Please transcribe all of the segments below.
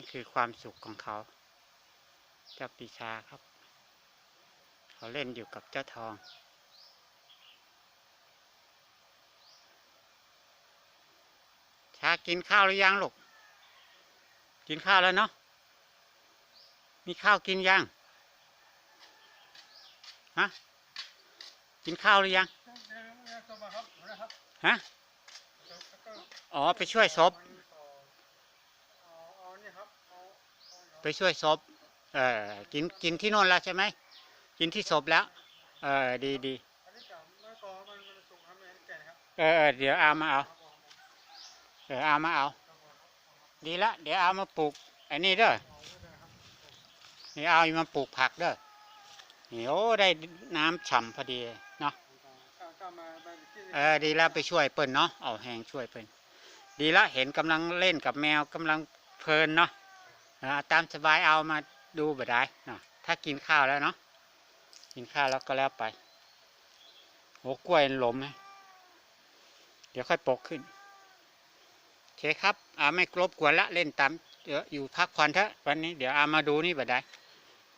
นั่คือความสุขของเขา เจ้าปีชาครับ เขาเล่นอยู่กับเจ้าทองชากินข้าวหรือยังลูก กินข้าวแล้วเนาะ มีข้าวกินยัง ฮะ กินข้าวหรือยัง ฮะ อ๋อ ไปช่วยศพ ไปช่วยศพเออกินกินที่โน่นแล้วใช่ไหมกินที่ศพแล้ว เออดีดีเออเออเดี๋ยวเอามาเอาเดี๋ยวเอามาเอา ดีละ เดี๋ยวเอามาปลูกไอ้นี่เด้อนี่เอามาปลูกผักเด้อนี่โอ้ได้น้ำฉ่ำพอดีเนาะเออดีล้วไปช่วยเปิ้นเนาะเอาแหงช่วยเปิ้นดีละเห็นกำลังเล่นกับแมวกำลังเพลินเนาะ ตามสบายเอามาดูบ่ได้เนาะถ้ากินข้าวแล้วเนาะกินข้าวแล้วก็แล้วไปโอ้กล้วยหลมไหมเดี๋ยวค่อยปกขึ้นโอเคครับอ่าไม่กรบกวนละเล่นตามเดี๋ยวอยู่พักผ่อนเถอะวันนี้เดี๋ยวอามาดูนี่บ่ได้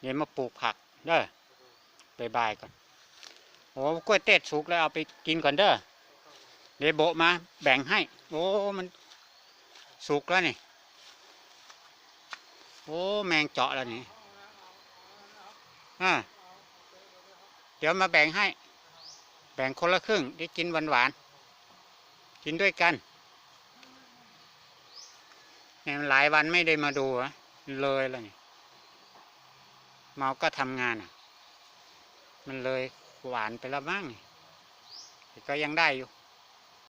เดี๋ยวมาปลูกผักเด้อบายบายก่อนโอ้กล้วยเต็ดสุกแล้วเอาไปกินก่อนเด้อเดี๋ยวโบมาแบ่งให้ โอ้มันสุกแล้วนี่ โอ้แมงเจาะแล้วนี่อ่าเดี๋ยวมาแบ่งให้ แบ่งคนละครึ่ง ได้กินหวานหวานกินด้วยกันเนี่ยหลายวันไม่ได้มาดูอะเลยแล้วนี่เมาก็ทำงานอะ มันเลยหวานไปแล้วบ้าง ก็ยังได้อยู่